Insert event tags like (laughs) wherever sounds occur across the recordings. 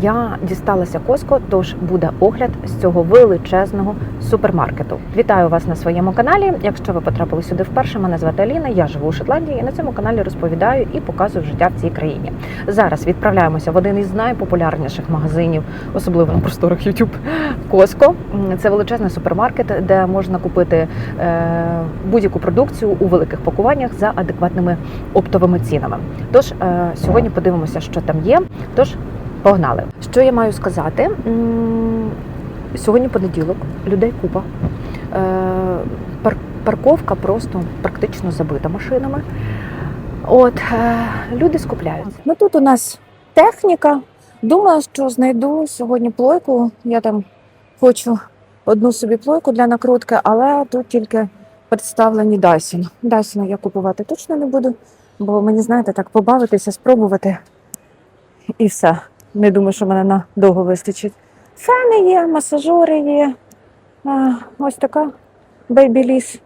я дісталася Коско, тож буде огляд з цього величезного супермаркету. Вітаю вас на своєму каналі. Якщо ви потрапили сюди вперше, мене звати Аліна, я живу у Шотландії і на цьому каналі розповідаю і показую життя в цій країні. Зараз відправляємося в один із найпопулярніших магазинів, особливо на просторах YouTube, Коско. Це величезний супермаркет, де можна купити е, будь-яку продукцію у великих пакуваннях за адекватними оптовими цінами. Тож е, сьогодні подивимося, що там є. Тож погнали. Що я маю сказати? Сьогодні понеділок, людей купа. Е, Парковка просто практично забита машинами. От е, люди скупляються. Ну тут у нас техніка. Думаю, що знайду сьогодні плойку. Я там хочу одну собі плойку для накрутки, але тут тільки представлені Dyson. Dyson я купувати точно не буду, бо мені, знаєте, так побавитися, спробувати і все. Не думаю, що мене надовго вистачить. Фени є, масажори є. А, ось така Babyliss.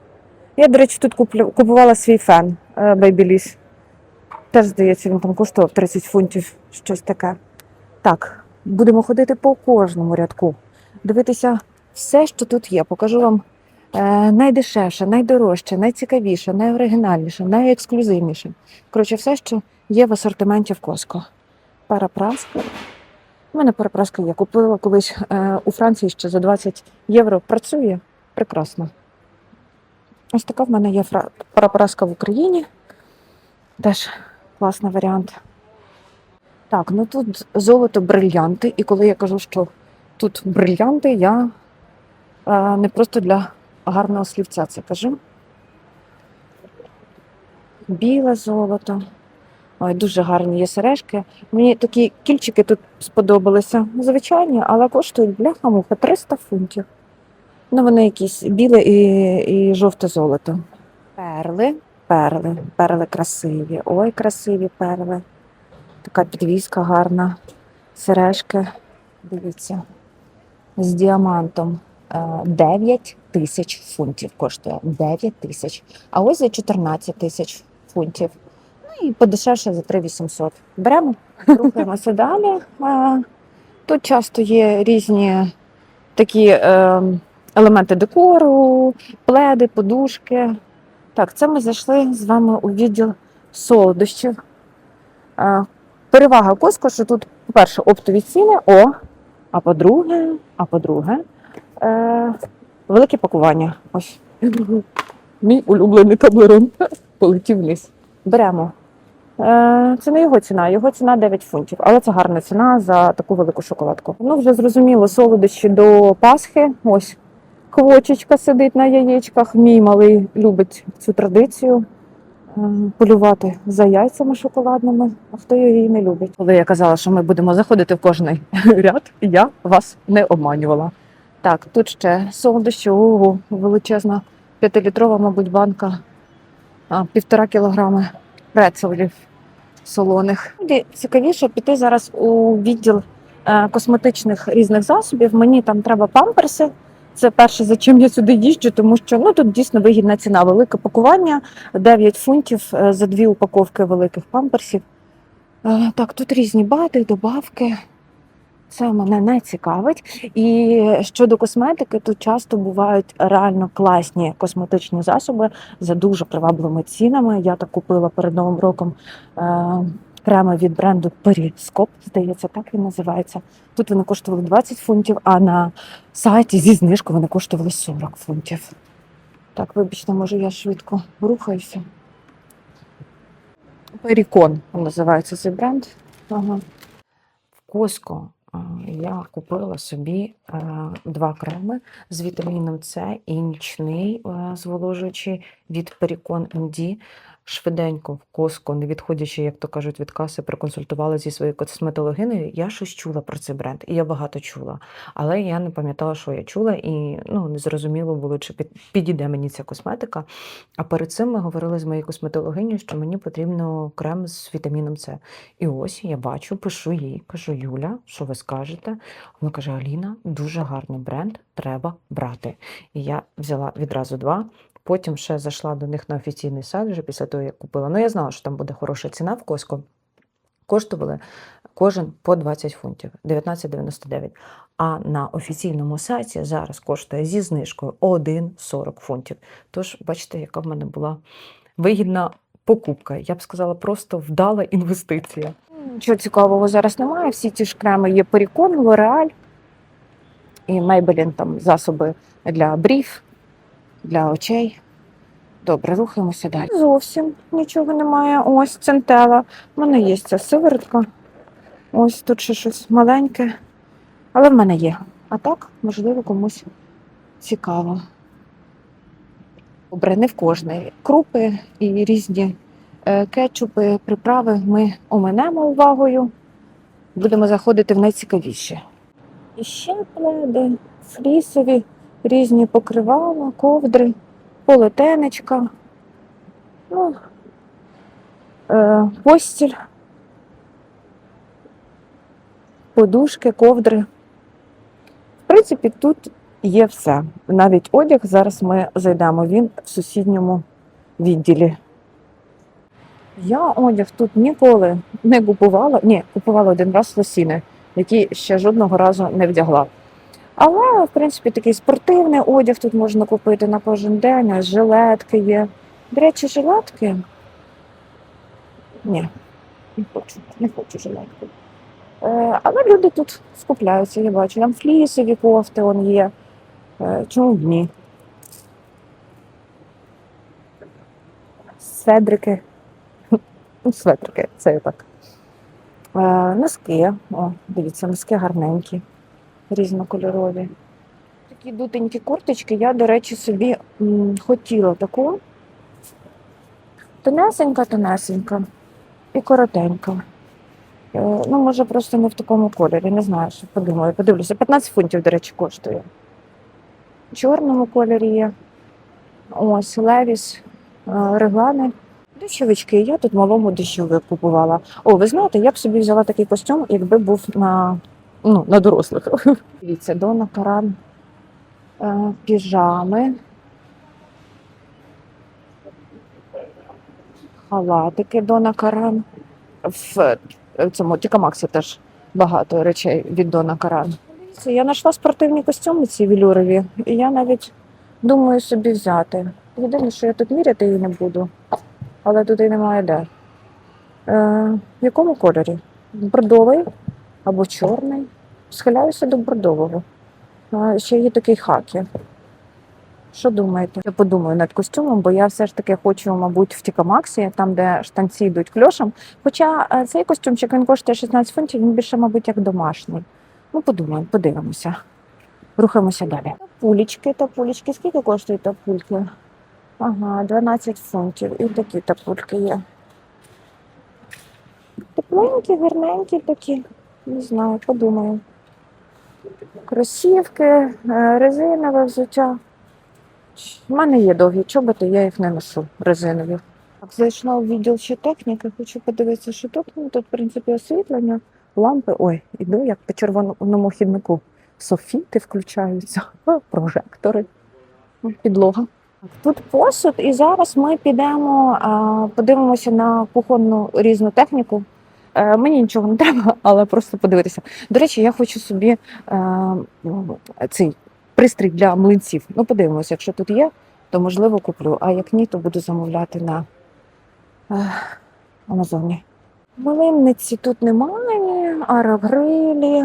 Я, до речі, тут купувала свій фен Babyliss. Теж, здається, він там коштував 30 фунтів, щось таке. Так, будемо ходити по кожному рядку, дивитися все, що тут є. Покажу вам е, найдешевше, найдорожче, найцікавіше, найоригінальніше, найексклюзивніше. Коротше, все, що є в асортименті в Коско. Парапраска. У мене парапраска є. Купила колись е, у Франції ще за 20 євро. Працює прекрасно. Ось така в мене є парапраска в Україні. Теж класний варіант. Так, ну тут золото брильянти. І коли я кажу, що тут брильянти, я е, не просто для гарного слівця це кажу. Біле золото. Ой, дуже гарні є сережки. Мені такі кільчики тут сподобалися. Звичайні, але коштують бляха-муха 300 фунтів. Ну, вони якісь біле і, і жовте золото. Перли, перли, перли красиві. Ой, красиві перли. Така підвіска гарна. Сережки. Дивіться. З діамантом. Е, 9 тисяч фунтів коштує. 9 тисяч. А ось за 14 тисяч фунтів. І подешевше за 3800. Беремо, рухаємося (laughs) далі. Тут часто є різні такі е, елементи декору, пледи, подушки. Так, це ми зайшли з вами у відділ солодощів. Перевага Коско, що тут, по-перше, оптові ціни, о, а по-друге, а по-друге, е, велике пакування. Ось. (laughs) Мій улюблений таблерон полетів вниз. Беремо. Е, Це не його ціна, його ціна 9 фунтів, але це гарна ціна за таку велику шоколадку. Ну, вже зрозуміло, солодощі до Пасхи. Ось квочечка сидить на яєчках. Мій малий любить цю традицію е, полювати за яйцями шоколадними, а хто її не любить. Коли я казала, що ми будемо заходити в кожний (laughs) ряд, я вас не обманювала. Так, тут ще солодощі, ого, величезна п'ятилітрова, мабуть, банка, півтора кілограми прецелів солоних. Цікавіше піти зараз у відділ е, косметичних різних засобів. Мені там треба памперси. Це перше, за чим я сюди їжджу, тому що ну тут дійсно вигідна ціна. Велике пакування 9 фунтів е, за дві упаковки великих памперсів. Е, Так, тут різні бати, добавки. Це мене не цікавить. І щодо косметики, тут часто бувають реально класні косметичні засоби за дуже привабливими цінами. Я так купила перед новим роком е, креми від бренду Periscope, здається, так він називається. Тут вони коштували 20 фунтів, а на сайті зі знижкою вони коштували 40 фунтів. Так, вибачте, може я швидко рухаюся. Перікон називається цей бренд. Ага. В Коско я купила собі е, два креми з вітаміном С і нічний е, зволожуючий від Pericon MD. Швиденько в Коско, не відходячи, як то кажуть, від каси, проконсультувала зі своєю косметологинею. Я щось чула про цей бренд, і я багато чула. Але я не пам'ятала, що я чула, і ну, не зрозуміло було, чи підійде мені ця косметика. А перед цим ми говорили з моєю косметологинею, що мені потрібно крем з вітаміном С. І ось я бачу, пишу їй, кажу: Юля, що ви скажете? Вона каже: Аліна, дуже гарний бренд, треба брати. І я взяла відразу два. Потім ще зайшла до них на офіційний сайт вже після того, як купила. Ну, я знала, що там буде хороша ціна в Коско. Коштували кожен по 20 фунтів 19,99. А на офіційному сайті зараз коштує зі знижкою 1,40 фунтів. Тож, бачите, яка в мене була вигідна покупка. Я б сказала, просто вдала інвестиція. Нічого цікавого зараз немає. Всі ті ж креми є Pericon, L'Oreal і Maybelline там засоби для брів, для очей. Добре, рухаємося далі. Зовсім нічого немає. Ось центела. У мене є ця сиворотка. Ось тут ще щось маленьке. Але в мене є. А так, можливо, комусь цікаво. Добре, не в кожної. Крупи і різні е, кетчупи, приправи ми оминемо увагою. Будемо заходити в найцікавіше. І ще пледи, флісові, різні покривала, ковдри, полотенечка, ну, е, постіль, подушки, ковдри. В принципі, тут є все. Навіть одяг зараз ми зайдемо. Він в сусідньому відділі. Я одяг тут ніколи не купувала. Ні, купувала один раз лосіни, які ще жодного разу не вдягла. Але, в принципі, такий спортивний одяг тут можна купити на кожен день, ось жилетки є. До речі, жилетки. Ні, не хочу, не хочу жилетки. Е, але люди тут скупляються, я бачу. Там флісові кофти он є. Е, чому б ні? Седрики. Ну, Светрики, це я так. Е, носки. О, дивіться, носки гарненькі, різнокольорові. Такі дутенькі курточки. Я, до речі, собі м, хотіла таку. Тонесенька, тонесенька і коротенька. Е, Ну, може, просто не в такому кольорі, не знаю, що подумаю. Подивлюся. 15 фунтів, до речі, коштує. В чорному кольорі є. Ось левіс, е, реглани. Дощовички. Я тут малому дощовик купувала. О, ви знаєте, я б собі взяла такий костюм, якби був на, ну, на дорослих. (laughs) Дивіться, Дона Каран. Е, піжами. Халатики Дона Каран. В в цьому Тікамаксі теж багато речей від Дона Каран. Я знайшла спортивні костюми ці вілюрові, і я навіть думаю собі взяти. Єдине, що я тут міряти її не буду, але туди немає де. Е, в якому кольорі? Бордовий або чорний. Схиляюся до бордового. А, ще є такий хакі. Що думаєте? Я подумаю над костюмом, бо я все ж таки хочу, мабуть, в Тікамаксі, там, де штанці йдуть кльошем. Хоча е, цей костюмчик він коштує 16 фунтів, він більше, мабуть, як домашній. Ну, подумаємо, подивимося. Рухаємося далі. Тапулечки, тапулечки. Скільки коштують тапульки? Ага, 12 фунтів. І такі тапульки є. Тепленькі, гарненькі такі. Не знаю, подумаю. Кросівки, е, резинове взуття. У мене є довгі чоботи, я їх не ношу резинові. Так, зайшла в відділ ще техніки, хочу подивитися, що тут. Ну, тут, в принципі, освітлення, лампи. Ой, іду як по червоному хіднику. Софіти включаються, (laughs) прожектори, підлога. Тут посуд, і зараз ми підемо, подивимося на кухонну різну техніку. Е, Мені нічого не треба, (laughs) але просто подивитися. До речі, я хочу собі е, цей пристрій для млинців. Ну, подивимося, якщо тут є, то можливо куплю. А як ні, то буду замовляти на е, Амазоні. Млинниці тут немає, арагрилі,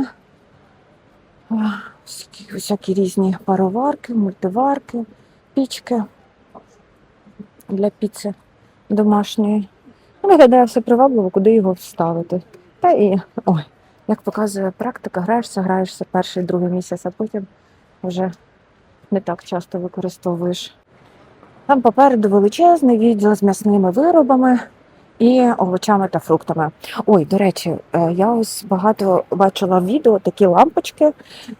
всякі, всякі різні пароварки, мультиварки, пічки для піци домашньої. Виглядає все привабливо, куди його вставити. Та і ой, як показує практика, граєшся, граєшся перший, другий місяць, а потім вже не так часто використовуєш. Там попереду величезний відділ з м'ясними виробами і овочами та фруктами. Ой, до речі, е, я ось багато бачила в відео такі лампочки.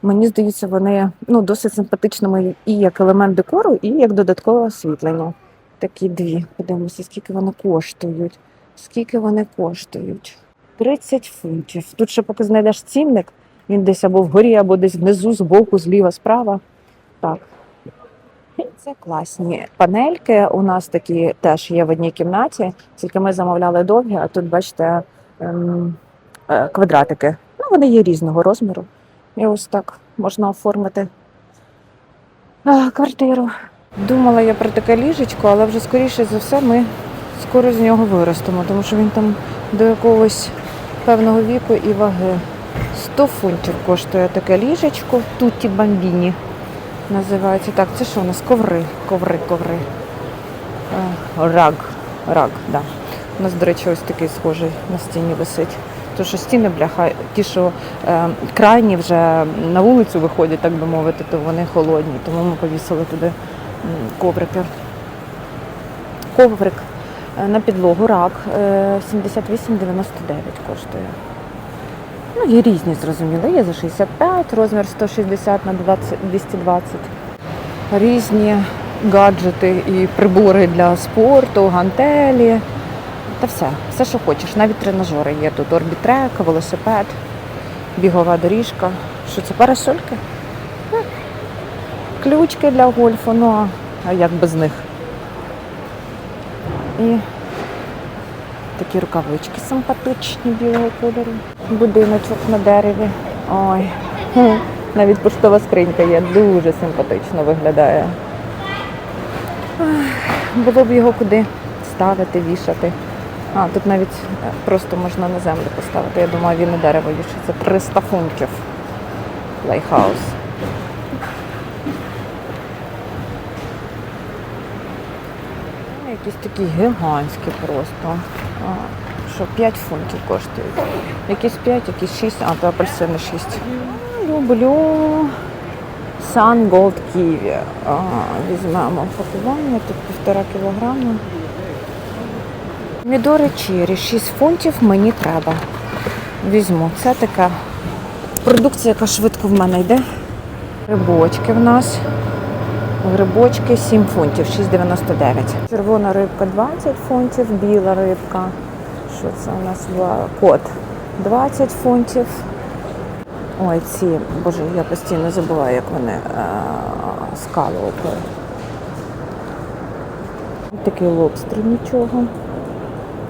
Мені здається, вони ну, досить симпатичними і як елемент декору, і як додаткове освітлення. Такі дві. Подивимося, скільки вони коштують. Скільки вони коштують? 30 фунтів. Тут ще поки знайдеш цінник, він десь або вгорі, або десь внизу, збоку, зліва, справа. Так. Це класні панельки. У нас такі теж є в одній кімнаті, тільки ми замовляли довгі, а тут, бачите, ем, е, квадратики. Ну, вони є різного розміру. І ось так можна оформити е, квартиру. Думала я про таке ліжечко, але вже скоріше за все ми скоро з нього виростемо, тому що він там до якогось певного віку і ваги. 100 фунтів коштує таке ліжечко. Туті бамбіні називається. Так, це що у нас? Коври, коври, коври. Е, Раг. Раг, да. У нас, до речі, ось такий схожий на стіні висить. Тому що стіни, бляха, ті, що е, крайні вже на вулицю виходять, так би мовити, то вони холодні. Тому ми повісили туди коврики. Коврик на підлогу рак е, 78,99 коштує. Ну, є різні, зрозуміло. Є за 65, розмір 160 на 20, 220. Різні гаджети і прибори для спорту, гантелі. Та все, все, що хочеш. Навіть тренажери є тут. Орбітрек, велосипед, бігова доріжка. Що це парасольки? Е, Ключки для гольфу, ну а як без них? І такі рукавички симпатичні білого кольору. Будиночок на дереві. Ой. Навіть поштова скринька є, дуже симпатично виглядає. Було б його куди ставити, вішати. А, тут навіть е, просто можна на землю поставити. Я думаю, він на дерево вішається. 300 фунтів. Лайхаус. Ну, Якісь такі гігантські просто. Що 5 фунтів коштують. Якісь 5, якісь 6, а то апельсини 6. Люблю Sun Gold Kiwi. Візьмемо пакування, тут півтора кілограма. Мідори чері, 6 фунтів мені треба. Візьму. Це така продукція, яка швидко в мене йде. Грибочки в нас. Грибочки 7 фунтів, 6,99. Червона рибка 20 фунтів, біла рибка. Що це у нас? Ва- Кот 20 фунтів. Ой, ці, боже, я постійно забуваю, як вони е, скалопи. Такий лобстер нічого.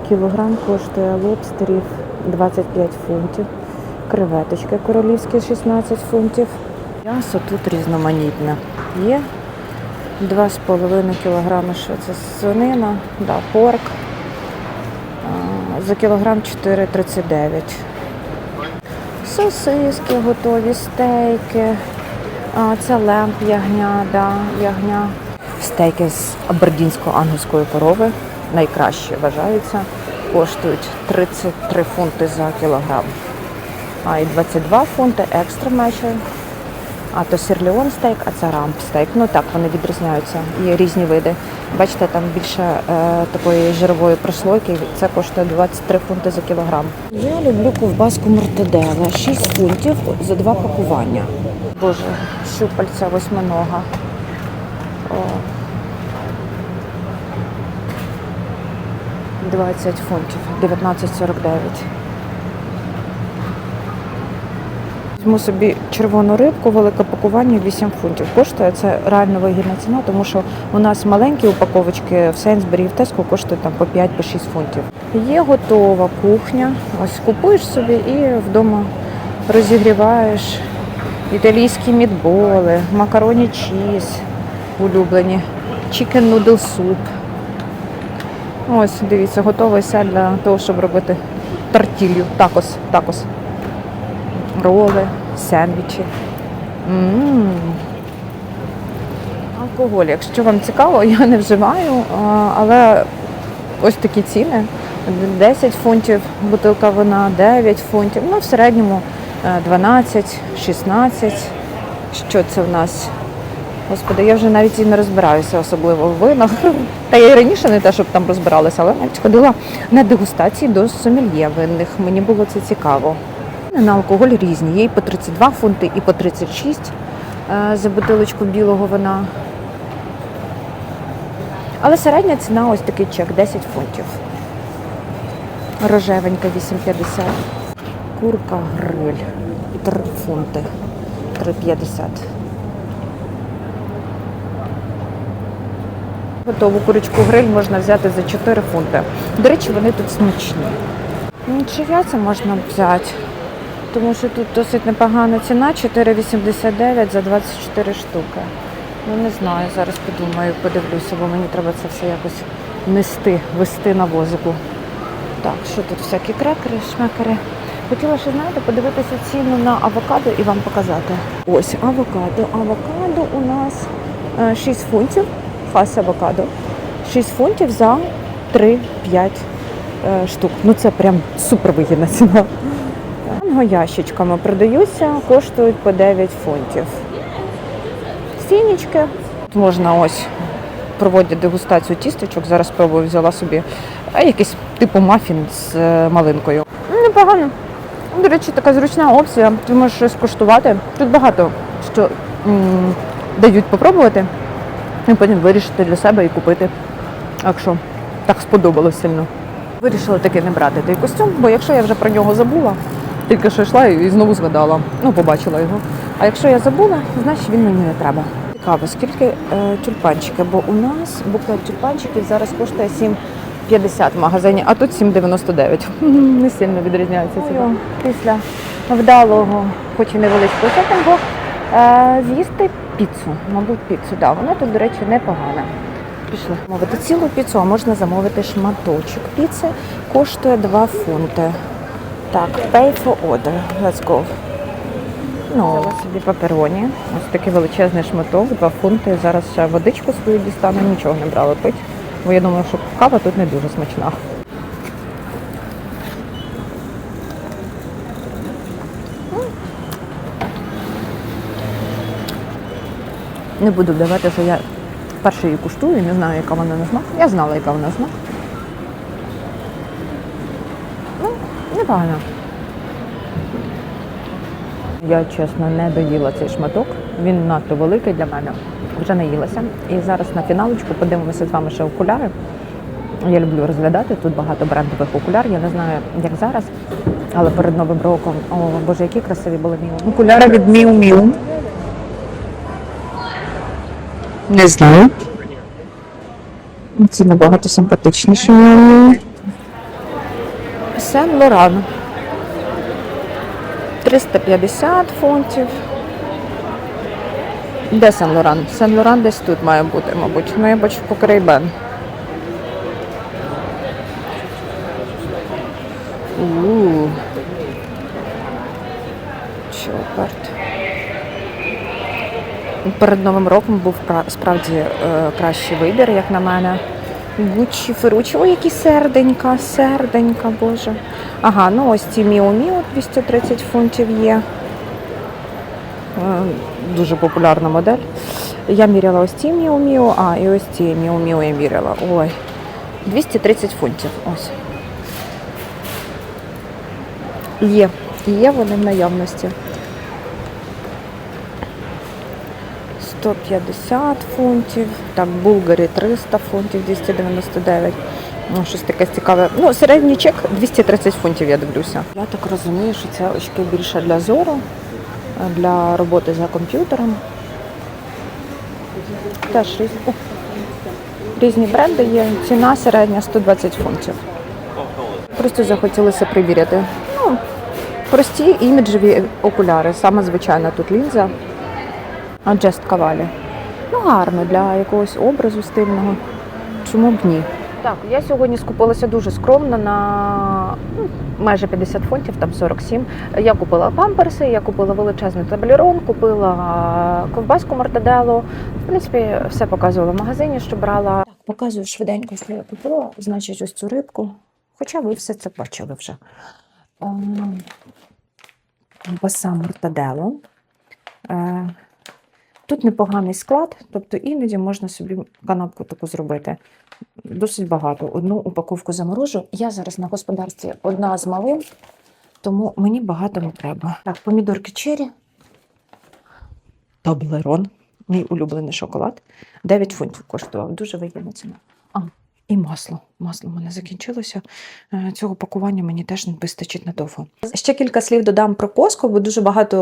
Кілограм коштує лобстерів 25 фунтів. Креветочки королівські 16 фунтів. М'ясо тут різноманітне. Є 2,5 кілограми, що це свинина, да, порк. За кілограм 4,39. Сосиски готові, стейки. Це лемп ягня, да, ягня. Стейки з абердінсько-ангельської корови найкращі вважаються. Коштують 33 фунти за кілограм. А і 22 фунти екстра мечер. А то сірліон стейк, а це рамп стейк. Ну так, вони відрізняються. Є різні види. Бачите, там більше е, такої жирової прослойки. Це коштує 23 фунти за кілограм. Я люблю ковбаску мортаделла. 6 фунтів за два пакування. Боже, щупальця восьминога. О. 20 фунтів, 19,49. Візьму собі червону рибку, велике пакування 8 фунтів. Коштує це реально вигідна ціна, тому що у нас маленькі упаковочки в Сейнсбері і в Теско коштують там по 5-6 фунтів. Є готова кухня. Ось купуєш собі і вдома розігріваєш італійські мідболи, макароні чіз улюблені, чікен нудл суп. Ось, дивіться, готовий сет для того, щоб робити тортілью, такос, такос. Роли, сендвічі. М. Алкоголь, якщо вам цікаво, (laughs) я не вживаю, але ось такі ціни. 10 фунтів бутилка вина, 9 фунтів, ну в середньому е, 12, 16. Що це в нас? Господи, я вже навіть і не розбираюся, особливо в винах. (laughs) Та я і раніше не те, щоб там розбиралася, але навіть ходила на дегустації до сомельє винних. Мені було це цікаво. На алкоголь різні. Є і по 32 фунти, і по 36 е, за бутилочку білого вина. Але середня ціна ось такий чек 10 фунтів. Рожевенька 8,50. Курка гриль 3 фунти. 3,50. Готову курочку гриль можна взяти за 4 фунти. До речі, вони тут смачні. Чи яйця можна взяти? Тому що тут досить непогана ціна 4,89 за 24 штуки. Ну не знаю, зараз подумаю, подивлюся, бо мені треба це все якось нести, вести на возику. Так, що тут всякі крекери, шмекери. Хотіла ще, знаєте, подивитися ціну на авокадо і вам показати. Ось авокадо. Авокадо у нас е, 6 фунтів. Фас авокадо. 6 фунтів за 3-5 е, штук. Ну це прям супер вигідна ціна. Манго ящичками продаються, коштують по 9 фунтів. Сінічки. Тут можна ось проводять дегустацію тістечок. Зараз спробую взяла собі якийсь типу мафін з е, малинкою. Ну, Непогано. До речі, така зручна опція. Ти можеш щось коштувати. Тут багато що м, дають попробувати, і потім вирішити для себе і купити. Якщо так сподобалось сильно. Вирішила таки не брати той костюм, бо якщо я вже про нього забула, тільки що йшла і знову згадала. Ну, побачила його. А якщо я забула, значить він мені не треба. Цікаво, скільки е, тюльпанчики, бо у нас буклет тюльпанчиків зараз коштує 7,50 в магазині, а тут 7,99. (laughs) Не сильно відрізняється ціна. Після вдалого, хоч і невеличкого сеттингу, е, з'їсти піцу. Мабуть, піцу. Да, вона тут, до речі, непогана. Пішли. Мовити цілу піцу, а можна замовити шматочок піци. Коштує 2 фунти. Так, pay for order. Let's go. Ну, взяла собі папероні. Ось такий величезний шматок, 2 фунти. Зараз ще водичку свою дістану, нічого не брала пить. Бо я думаю, що кава тут не дуже смачна. Не буду вдавати, що я перше її куштую, не знаю, яка вона на смак. Я знала, яка вона на смак. Непогано. Я чесно не доїла цей шматок. Він надто великий для мене. Вже наїлася. І зараз на фіналочку подивимося з вами ще окуляри. Я люблю розглядати. Тут багато брендових окулярів. Я не знаю, як зараз, але перед Новим роком. О, боже, які красиві були міу. Окуляри від Міу Міу. Не знаю. Ці набагато симпатичніші. Сен Лоран. 350 фунтів. Де Сен Лоран? Сен Лоран десь тут має бути, мабуть. Ну, я бачу по Крейбен. Ууу. Чопарт. Перед Новим роком був пра- справді е, кращий вибір, як на мене. Гуччі Феручі. Ой, які серденька, серденька, боже. Ага, ну ось ці Міо Міо 230 фунтів є. Е, Дуже популярна модель. Я міряла ось ці Міо Міо, а і ось ці Міо Міо я міряла. Ой, 230 фунтів. Ось. Є. Є вони в наявності. 150 фунтів, так, Булгарі 300 фунтів, 299. Ну, щось таке цікаве. Ну, середній чек 230 фунтів, я дивлюся. Я так розумію, що це очки більше для зору, для роботи за комп'ютером. Теж різні, різні бренди є. Ціна середня 120 фунтів. Просто захотілося приміряти. Ну, прості іміджеві окуляри, саме звичайна тут лінза. А Кавалі. Ну, гарно для якогось образу стильного. Чому б ні? Так, я сьогодні скупилася дуже скромно на ну, майже 50 фунтів, там 47. Я купила памперси, я купила величезний таблерон, купила ковбаску мортаделло. В принципі, все показувала в магазині, що брала. Так, показую швиденько, що я купила. Значить, ось цю рибку. Хоча ви все це бачили вже. Ем, Ковбаса мортадело. Тут непоганий склад, тобто іноді можна собі канапку таку зробити. Досить багато. Одну упаковку заморожу. Я зараз на господарстві одна з малим, тому мені багато не треба. Так, помідорки чері. Таблерон, мій улюблений шоколад. 9 фунтів коштував. Дуже вигідна ціна. А, І масло. Масло в мене закінчилося. Е, Цього пакування мені теж не вистачить надовго. Ще кілька слів додам про Коско, бо дуже багато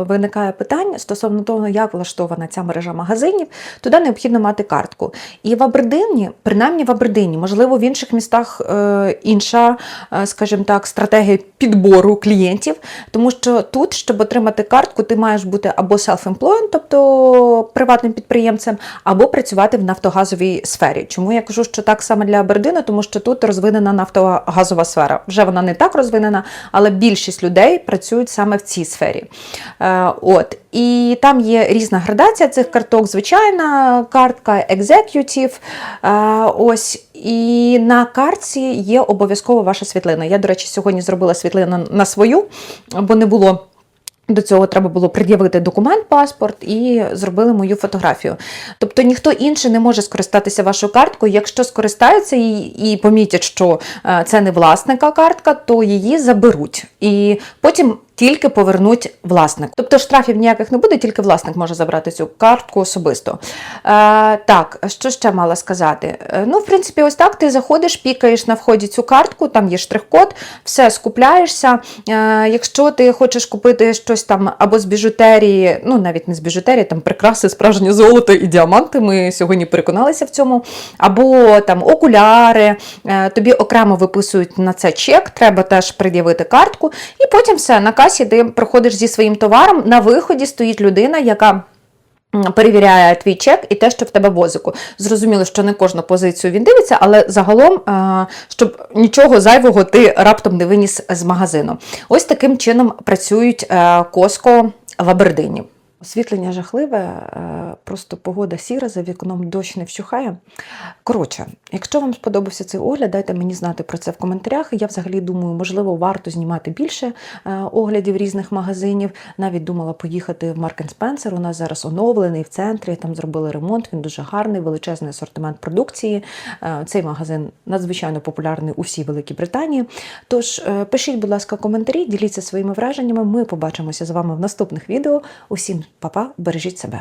е, виникає питань стосовно того, як влаштована ця мережа магазинів. Туди необхідно мати картку. І в Абердині, принаймні в Абердині, можливо, в інших містах е, інша, скажімо так, стратегія підбору клієнтів, тому що тут, щоб отримати картку, ти маєш бути або self-employed, тобто приватним підприємцем, або працювати в нафтогазовій сфері. Чому я кажу, що так саме для Абердину? Тому що тут розвинена нафтогазова сфера. Вже вона не так розвинена, але більшість людей працюють саме в цій сфері. Е, от. І там є різна градація цих карток, звичайна картка, executive. Е, ось. І на картці є обов'язково ваша світлина. Я, до речі, сьогодні зробила світлину на свою, бо не було. До цього треба було пред'явити документ, паспорт і зробили мою фотографію. Тобто ніхто інший не може скористатися вашою карткою. Якщо скористаються і, і помітять, що е, це не власника картка, то її заберуть. І потім тільки повернуть власник. Тобто штрафів ніяких не буде, тільки власник може забрати цю картку особисто. Е, так, що ще мала сказати? Е, ну, в принципі, ось так ти заходиш, пікаєш на вході цю картку, там є штрих-код, все скупляєшся. Е, якщо ти хочеш купити щось там або з біжутерії, ну навіть не з біжутерії, там прикраси, справжнє золото і діаманти. Ми сьогодні переконалися в цьому. Або там окуляри, е, тобі окремо виписують на це чек, треба теж пред'явити картку, і потім все на касі ти проходиш зі своїм товаром. На виході стоїть людина, яка. Перевіряє твій чек і те, що в тебе возику. Зрозуміло, що не кожну позицію він дивиться, але загалом, е, щоб нічого зайвого ти раптом не виніс з магазину. Ось таким чином працюють е, Коско в Абердині. Освітлення жахливе, е, просто погода сіра, за вікном дощ не вщухає. Коротше, якщо вам сподобався цей огляд, дайте мені знати про це в коментарях. Я взагалі думаю, можливо, варто знімати більше е, оглядів різних магазинів. Навіть думала поїхати в Марк Спенсер. У нас зараз оновлений в центрі. Там зробили ремонт. Він дуже гарний, величезний асортимент продукції. Е, Цей магазин надзвичайно популярний у всій Великій Британії. Тож пишіть, будь ласка, коментарі, діліться своїми враженнями. Ми побачимося з вами в наступних відео. Усім па-па, бережіть себе.